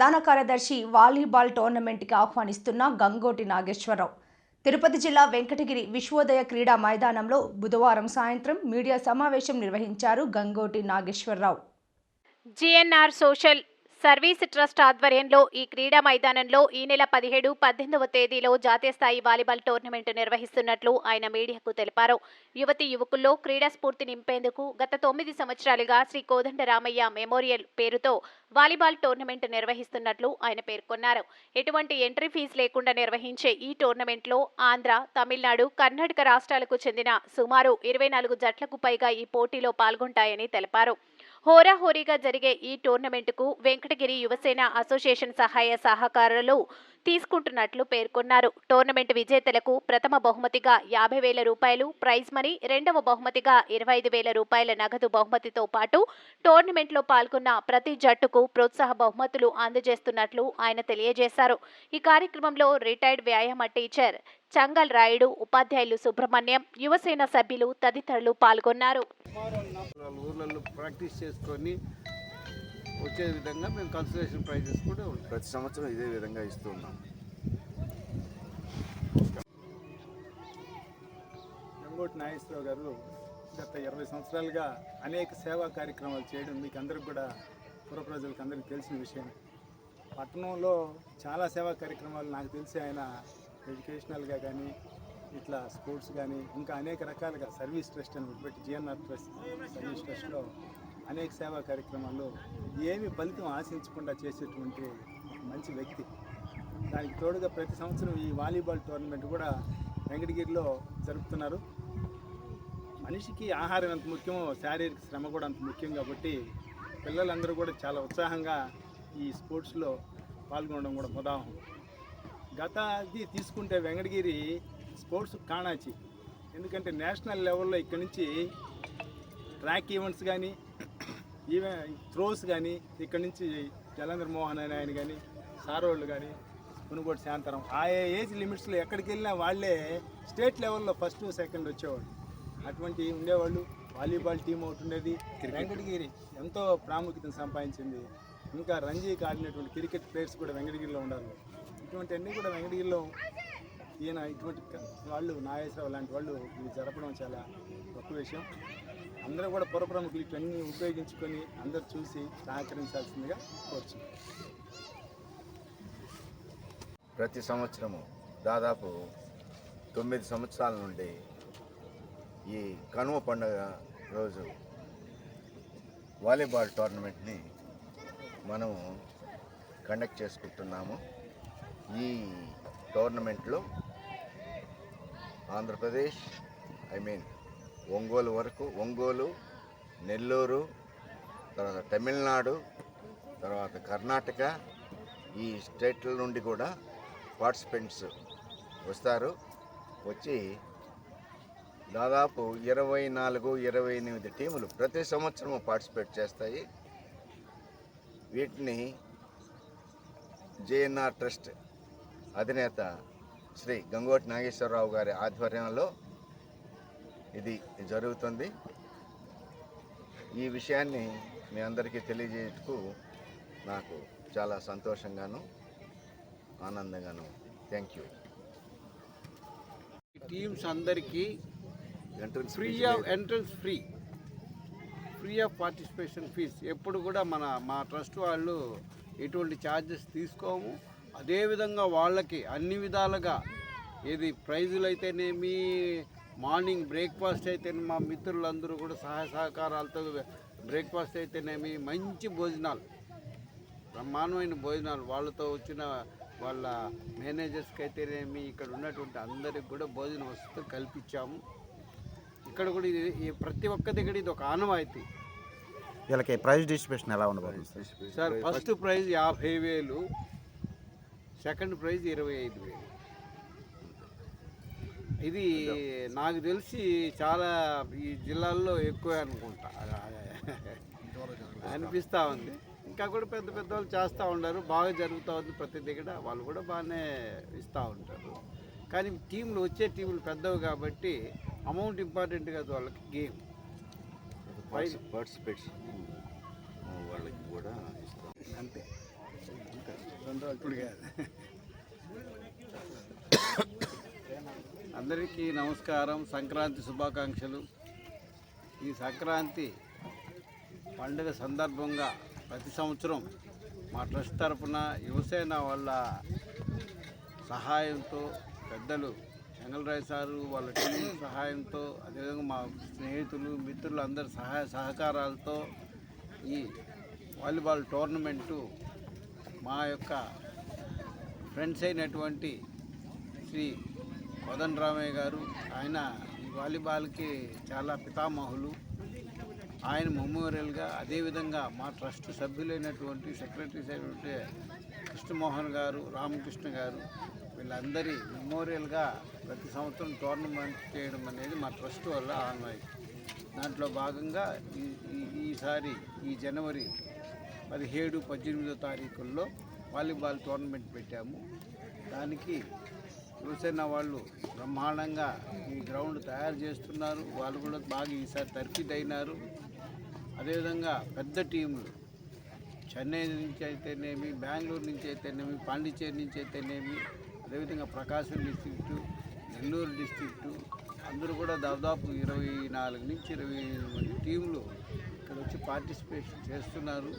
ప్రధాన కార్యదర్శి వాలీబాల్ టోర్నమెంట్కి ఆహ్వానిస్తున్న గంగోటి నాగేశ్వరరావు. తిరుపతి జిల్లా వెంకటగిరి విశ్వోదయ క్రీడా మైదానంలో బుధవారం సాయంత్రం మీడియా సమావేశం నిర్వహించారు Gangoti Nageswararao. GNR social service trust ఆధ్వర్యంలో ఈ క్రీడా మైదానంలో ఈ నెల పదిహేడు పద్దెనిమిదవ తేదీలో జాతీయ స్థాయి వాలీబాల్ టోర్నమెంట్ నిర్వహిస్తున్నట్లు ఆయన మీడియాకు తెలిపారు. యువతి యువకుల్లో క్రీడా స్ఫూర్తి నింపేందుకు గత తొమ్మిది సంవత్సరాలుగా శ్రీ కోదండరామయ్య మెమోరియల్ పేరుతో వాలీబాల్ టోర్నమెంట్ నిర్వహిస్తున్నట్లు ఆయన పేర్కొన్నారు. ఎటువంటి ఎంట్రీ ఫీజు లేకుండా నిర్వహించే ఈ టోర్నమెంట్లో ఆంధ్ర తమిళనాడు కర్ణాటక రాష్ట్రాలకు చెందిన సుమారు ఇరవై నాలుగు జట్లకు పైగా ఈ పోటీలో పాల్గొంటాయని తెలిపారు. హోరాహోరీగా జరిగే ఈ టోర్నమెంటుకు వెంకటగిరి యువసేన అసోసియేషన్ సహాయ సహకారులు తీసుకుంటున్నట్లు పేర్కొన్నారు. టోర్నమెంట్ విజేతలకు ప్రథమ బహుమతిగా యాభై వేల రూపాయలు ప్రైజ్ మనీ రెండవ బహుమతిగా ఇరవై ఐదు వేల రూపాయల నగదు బహుమతితో పాటు టోర్నమెంట్లో పాల్గొన్న ప్రతి జట్టుకు ప్రోత్సాహ బహుమతులు అందజేస్తున్నట్లు ఆయన తెలియజేశారు. ఈ కార్యక్రమంలో రిటైర్డ్ వ్యాయామ టీచర్ చంగల్ రాయుడు ఉపాధ్యాయులు సుబ్రహ్మణ్యం యువసేన సభ్యులు తదితరులు పాల్గొన్నారు. ఊర్లలో ప్రాక్టీస్ చేసుకొని వచ్చే విధంగా మేము కన్సలేషన్ ప్రైజెస్ కూడా ఉంటాయి ప్రతి సంవత్సరం ఇదే విధంగా ఇస్తున్నాం గంగోటి నాగేశ్వరరావు గారు గత ఇరవై సంవత్సరాలుగా అనేక సేవా కార్యక్రమాలు చేయడం మీకు అందరికి కూడా పుర ప్రజలకు అందరికీ తెలిసిన విషయం. పట్టణంలో చాలా సేవా కార్యక్రమాలు నాకు తెలిసి ఆయన ఎడ్యుకేషనల్గా కానీ ఇట్లా స్పోర్ట్స్ కానీ ఇంకా అనేక రకాలుగా సర్వీస్ ట్రస్ట్ అని పెట్టి జిఎన్ఆర్ ట్రస్ట్ సర్వీస్ ట్రస్ట్లో అనేక సేవా కార్యక్రమాల్లో ఏమి ఫలితం ఆశించకుండా చేసేటువంటి మంచి వ్యక్తి. దానికి తోడుగా ప్రతి సంవత్సరం ఈ వాలీబాల్ టోర్నమెంట్ కూడా వెంకటగిరిలో జరుపుతున్నారు. మనిషికి ఆహారం ఎంత ముఖ్యమో శారీరక శ్రమ కూడా అంత ముఖ్యం కాబట్టి పిల్లలందరూ కూడా చాలా ఉత్సాహంగా ఈ స్పోర్ట్స్లో పాల్గొనడం కూడా ఉదాహరణ గతది తీసుకుంటే వెంకటగిరి స్పోర్ట్స్ కాణాచి. ఎందుకంటే నేషనల్ లెవెల్లో ఇక్కడి నుంచి ట్రాక్ ఈవెంట్స్ కానీ ఈవెన్ త్రోస్ కానీ ఇక్కడి నుంచి జలంధర్ మోహన్ అనే ఆయన కానీ సారోళ్ళు కానీ పునుగోటి శాంతరం. ఆ ఏజ్ లిమిట్స్లో ఎక్కడికి వెళ్ళినా వాళ్ళే స్టేట్ లెవెల్లో ఫస్ట్ సెకండ్ వచ్చేవాళ్ళు. అటువంటి ఉండేవాళ్ళు. వాలీబాల్ టీం ఒకటి ఉండేది. వెంకటగిరి ఎంతో ప్రాముఖ్యతను సంపాదించింది. ఇంకా రంజీకి ఆడినటువంటి క్రికెట్ ప్లేయర్స్ కూడా వెంకటగిరిలో ఉండాలి. ఇటువంటి అన్నీ కూడా వెంకటగిరిలో ఈయన ఇటువంటి వాళ్ళు నాగేశ్వరరావు లాంటి వాళ్ళు ఇవి జరపడం చాలా గొప్ప విషయం. అందరూ కూడా పురప్రముఖులు ఇవన్నీ ఉపయోగించుకొని అందరూ చూసి సహకరించాల్సిందిగా కోరుచున్నాం. ప్రతి సంవత్సరము దాదాపు తొమ్మిది సంవత్సరాల నుండి ఈ కనుమ పండుగ రోజు వాలీబాల్ టోర్నమెంట్ని మనము కండక్ట్ చేసుకుంటున్నాము. ఈ టోర్నమెంట్లో ఆంధ్రప్రదేశ్ ఐ మీన్ ఒంగోలు వరకు ఒంగోలు నెల్లూరు తర్వాత తమిళనాడు తర్వాత కర్ణాటక ఈ స్టేట్ల నుండి కూడా పార్టిసిపెంట్స్ వస్తారు. వచ్చి దాదాపు ఇరవై నాలుగు ఇరవై ఎనిమిది టీములు ప్రతి సంవత్సరం పార్టిసిపేట్ చేస్తాయి. వీటిని జేఎన్ఆర్ ట్రస్ట్ అధినేత శ్రీ గంగోటి నాగేశ్వరరావు గారి ఆధ్వర్యంలో ఇది జరుగుతుంది. ఈ విషయాన్ని మీ అందరికీ తెలియజేయటకు నాకు చాలా సంతోషంగాను ఆనందంగాను. థ్యాంక్ యూ టీమ్స్ అందరికీ entrance free of entrance free free of participation fees ఎప్పుడు కూడా మన మా ట్రస్ట్ వాళ్ళు ఎటువంటి ఛార్జెస్ తీసుకోము. అదేవిధంగా వాళ్ళకి అన్ని విధాలుగా ఏది ప్రైజులు అయితేనేమి మార్నింగ్ బ్రేక్ఫాస్ట్ అయితేనే మా మిత్రులందరూ కూడా సహాయ సహకారాలతో బ్రేక్ఫాస్ట్ అయితేనేమి మంచి భోజనాలు బ్రహ్మాండమైన భోజనాలు. వాళ్ళతో వచ్చిన వాళ్ళ మేనేజర్స్కి అయితేనేమి ఇక్కడ ఉన్నటువంటి అందరికి కూడా భోజన వసతులు కల్పించాము. ఇక్కడ కూడా ఇది ఈ ప్రతి ఒక్క దగ్గర ఇది ఒక ఆనవాయితీ. వీళ్ళకి ప్రైజ్ డిస్ట్రిబ్యూషన్ ఎలా ఉండబోతుంది సార్ సార్ ఫస్ట్ ప్రైజ్ యాభై వేలు సెకండ్ ప్రైజ్ ఇరవై ఐదు వేలు. ఇది నాకు తెలిసి చాలా ఈ జిల్లాల్లో ఎక్కువ అనుకుంటా. అనిపిస్తూ ఉంది. ఇంకా కూడా పెద్ద పెద్ద వాళ్ళు చేస్తూ ఉన్నారు బాగా జరుగుతూ ఉంది ప్రతి దగ్గర వాళ్ళు కూడా బాగానే ఇస్తూ ఉంటారు. కానీ టీంలు వచ్చే టీంలు పెద్దవి కాబట్టి అమౌంట్ ఇంపార్టెంట్ కాదు వాళ్ళకి గేమ్. పార్టిసిపేట్స్ వాళ్ళకి కూడా ఇస్తాం. అంతే. రెండు ఇప్పుడు కాదు అందరికీ నమస్కారం సంక్రాంతి శుభాకాంక్షలు. ఈ సంక్రాంతి పండుగ సందర్భంగా ప్రతి సంవత్సరం మా ట్రస్ట్ తరఫున యువసేన వాళ్ళ సహాయంతో పెద్దలు వెంగళరాయ్ సారు వాళ్ళ టీం సహాయంతో అదేవిధంగా మా స్నేహితులు మిత్రులు అందరి సహాయ సహకారాలతో ఈ వాలీబాల్ టోర్నమెంటు మా యొక్క ఫ్రెండ్స్ అయినటువంటి శ్రీ కోదన్ రామయ్య గారు ఆయన ఈ వాలీబాల్కి చాలా పితామహులు. ఆయన మెమోరియల్గా అదేవిధంగా మా ట్రస్ట్ సభ్యులైనటువంటి సెక్రటరీస్ అయినటువంటి కృష్ణమోహన్ గారు రామకృష్ణ గారు వీళ్ళందరి మెమోరియల్గా ప్రతి సంవత్సరం టోర్నమెంట్ చేయడం అనేది మా ట్రస్ట్ వల్ల ఆన్వాయి దాంట్లో భాగంగా ఈ ఈ- ఈసారి ఈ జనవరి పదిహేడు పద్దెనిమిదో తారీఖుల్లో వాలీబాల్ టోర్నమెంట్ పెట్టాము. దానికి యువసేన వాళ్ళు బ్రహ్మాండంగా ఈ గ్రౌండ్ తయారు చేస్తున్నారు. వాళ్ళు కూడా బాగా ఈసారి తర్ఫీదైనారు అదేవిధంగా పెద్ద టీంలు చెన్నై నుంచి అయితేనేమి బెంగళూరు నుంచి అయితేనేమి పాండిచేరి నుంచి అయితేనేమి అదేవిధంగా ప్రకాశం డిస్టిక్టు నెల్లూరు డిస్టిక్టు అందరూ కూడా దాదాపు ఇరవై నాలుగు నుంచి ఇరవై ఐదు మంది టీంలు ఇక్కడ వచ్చి పార్టిసిపేషన్ చేస్తున్నారు.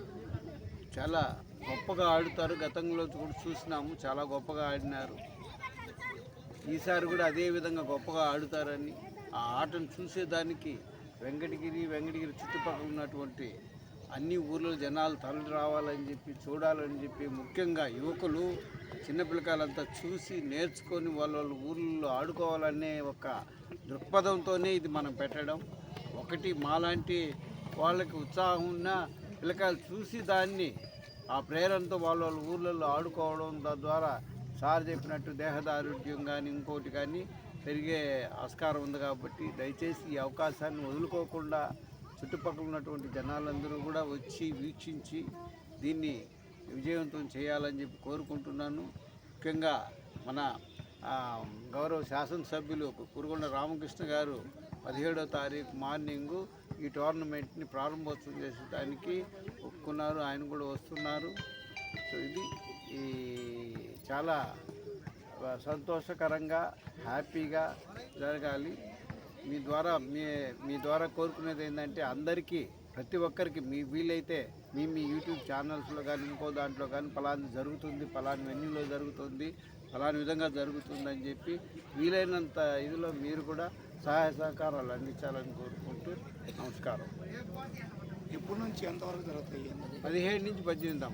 చాలా గొప్పగా ఆడుతారు. గతంలో కూడా చూసినాము. చాలా గొప్పగా ఆడినారు. ఈసారి కూడా అదే విధంగా గొప్పగా ఆడుతారని ఆ ఆటను చూసేదానికి వెంకటగిరి వెంకటగిరి చుట్టుపక్కల ఉన్నటువంటి అన్ని ఊర్లో జనాలు తరలి రావాలని చెప్పి చూడాలని చెప్పి ముఖ్యంగా యువకులు చిన్నపిల్లకాయలంతా చూసి నేర్చుకొని వాళ్ళ వాళ్ళ ఊళ్ళో ఆడుకోవాలనే ఒక దృక్పథంతోనే ఇది మనం పెట్టడం. ఒకటి మాలాంటి వాళ్ళకి ఉత్సాహం ఉన్న పిల్లకాయలు చూసి దాన్ని ఆ ప్రేరణతో వాళ్ళ వాళ్ళ ఊర్లలో ఆడుకోవడం తద్వారా సార్ చెప్పినట్టు దేహదారుఢ్యం కానీ ఇంకోటి కానీ పెరిగే ఆస్కారం ఉంది కాబట్టి దయచేసి ఈ అవకాశాన్ని వదులుకోకుండా చుట్టుపక్కల ఉన్నటువంటి జనాలందరూ కూడా వచ్చి వీక్షించి దీన్ని విజయవంతం చేయాలని చెప్పి కోరుకుంటున్నాను. ముఖ్యంగా మన గౌరవ శాసనసభ్యులు కురుగొండ రామకృష్ణ గారు పదిహేడో తారీఖు మార్నింగు ఈ టోర్నమెంట్ని ప్రారంభోత్సవం చేసేదానికి ఒప్పుకున్నారు ఆయన కూడా వస్తున్నారు. సో ఇది ఈ చాలా సంతోషకరంగా హ్యాపీగా జరగాలి. మీ ద్వారా మీ మీ ద్వారా కోరుకునేది ఏంటంటే అందరికీ ప్రతి ఒక్కరికి మీ వీలైతే మీ మీ యూట్యూబ్ ఛానల్స్లో కానీ ఇంకో దాంట్లో కానీ ఫలాని జరుగుతుంది ఫలాని వెన్యూలో జరుగుతుంది ఫలాని విధంగా జరుగుతుందని చెప్పి వీలైనంత ఇదిలో మీరు కూడా సహాయ సహకారాలు అందించాలని కోరుకుంటూ నమస్కారం. ఎప్పటి నుంచి ఎంతవరకు జరుగుతాయి? పదిహేడు నుంచి పద్దెనిమిది